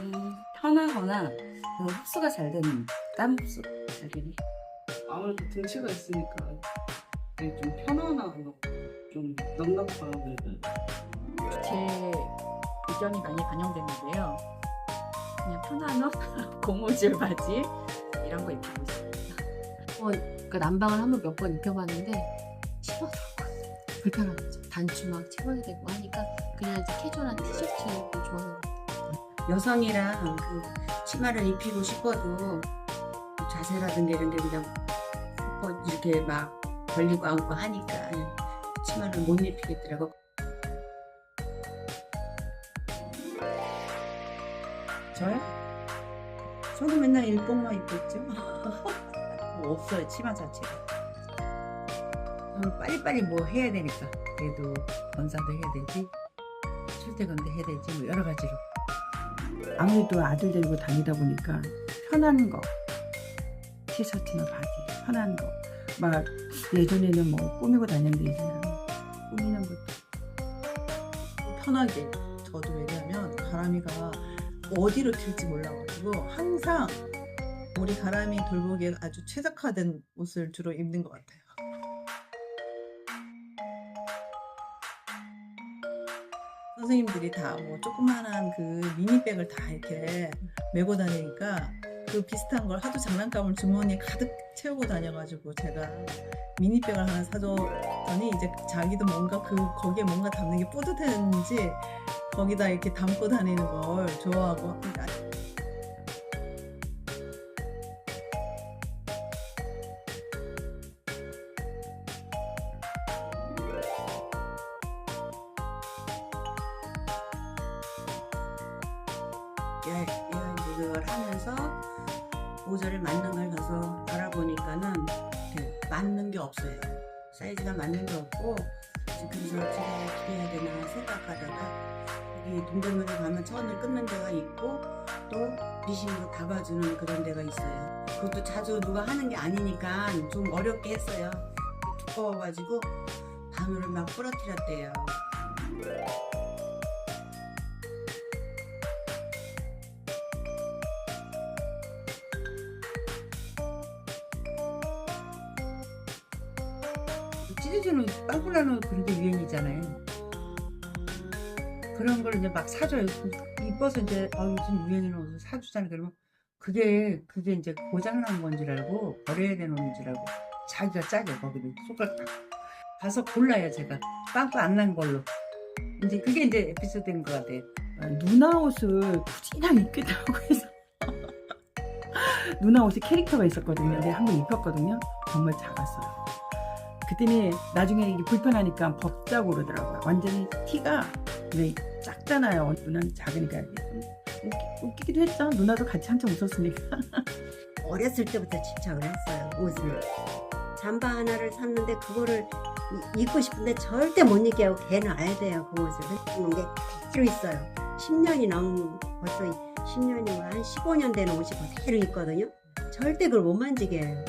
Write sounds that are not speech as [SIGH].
음, 편하거나 그 흡수가 잘 되는 땀 흡수 잘 되니. 아무래도 등치가 있으니까 되게 좀 편안하고 좀 넉넉하고 제 의견이 많이 반영됐는데요. 그냥 편한 옷, [LAUGHS] 고무줄 바지 이런 거 입고 있어요. 그 난방을 한번 몇 번 입혀봤는데 치워서 불편한 거죠. 단추 막 채워야 되고 하니까 그냥 이제 캐주얼한 티셔츠 입고 좋아하는 거. 여성이랑 그 치마를 입히고 싶어도 자세라든가 이런 게 그냥 뭐 이렇게 막 벌리고 안고 하니까 치마를 못 입히겠더라고. 저요? 저도 맨날 일복만 입고 있죠. 뭐 없어요, 치마 자체가. 빨리빨리 뭐 해야 되니까. 그래도 건사도 해야 되지, 출퇴근도 해야 되지, 뭐 여러 가지로. 아무래도 아들 데리고 다니다 보니까 편한 거 티셔츠나 바지 편한 거 막 예전에는 뭐 꾸미고 다녔는데 이제는 꾸미는 것도 편하게. 저도 왜냐면 가람이가 어디로 튈지 몰라가지고 항상 우리 가람이 돌보기에 아주 최적화된 옷을 주로 입는 것 같아요. 선생님들이 다 뭐 조그만한 그 미니백을 다 이렇게 메고 다니니까 그 비슷한 걸 하도 장난감을 주머니에 가득 채우고 다녀가지고 제가 미니백을 하나 사줬더니 이제 자기도 뭔가 그 거기에 뭔가 담는 게 뿌듯했는지 거기다 이렇게 담고 다니는 걸 좋아하고 그러니까 여행을 하면서 모자를 걸 가서 알아보니까는 맞는 게 없어요. 사이즈가 맞는 게 없고 그래서 제가 어떻게 해야 되나 생각하다가 여기 동대문에 가면 천을 끊는 데가 있고 또 미싱으로 박아주는 그런 데가 있어요. 그것도 자주 누가 하는 게 아니니까 좀 어렵게 했어요. 두꺼워가지고 바늘을 막 부러뜨렸대요. 찢어지는 빵꾸나는 그런 게 유행이잖아요. 그런 걸 이제 막 사줘요. 이뻐서 이제 아 요즘 유행이는 옷을 사주잖아요. 그러면 그게 그게 이제 고장난 건 줄 알고 버려야 되는 옷인 줄 알고 자기가 짜게 거기를 손가락 딱 가서 골라요 제가 빵꾸 안 난 걸로. 이제 그게 이제 에피소드인 것 같아요. 아, 누나 옷을 굳이 나 입겠다고 해서 [LAUGHS] 누나 옷에 캐릭터가 있었거든요. 근데 한 번 입혔거든요. 정말 작았어요. 그때는 나중에 이게 불편하니까 벗자고 그러더라고요. 완전히 티가 왜 작잖아요. 누나는 작으니까 좀 웃기, 웃기 기도 했죠. 누나도 같이 한참 웃었으니까. [LAUGHS] 어렸을 때부터 집착을 했어요 옷을 잠바 하나를 샀는데 그거를 이- 입고 싶은데 절대 못 입게 하고 개놔야 돼요 그 옷을 그런 게 그대로 있어요 10년이 넘은 벌써 10년이고 한 15년 되는 옷이 그대로 있거든요 절대 그걸 못 만지게 해요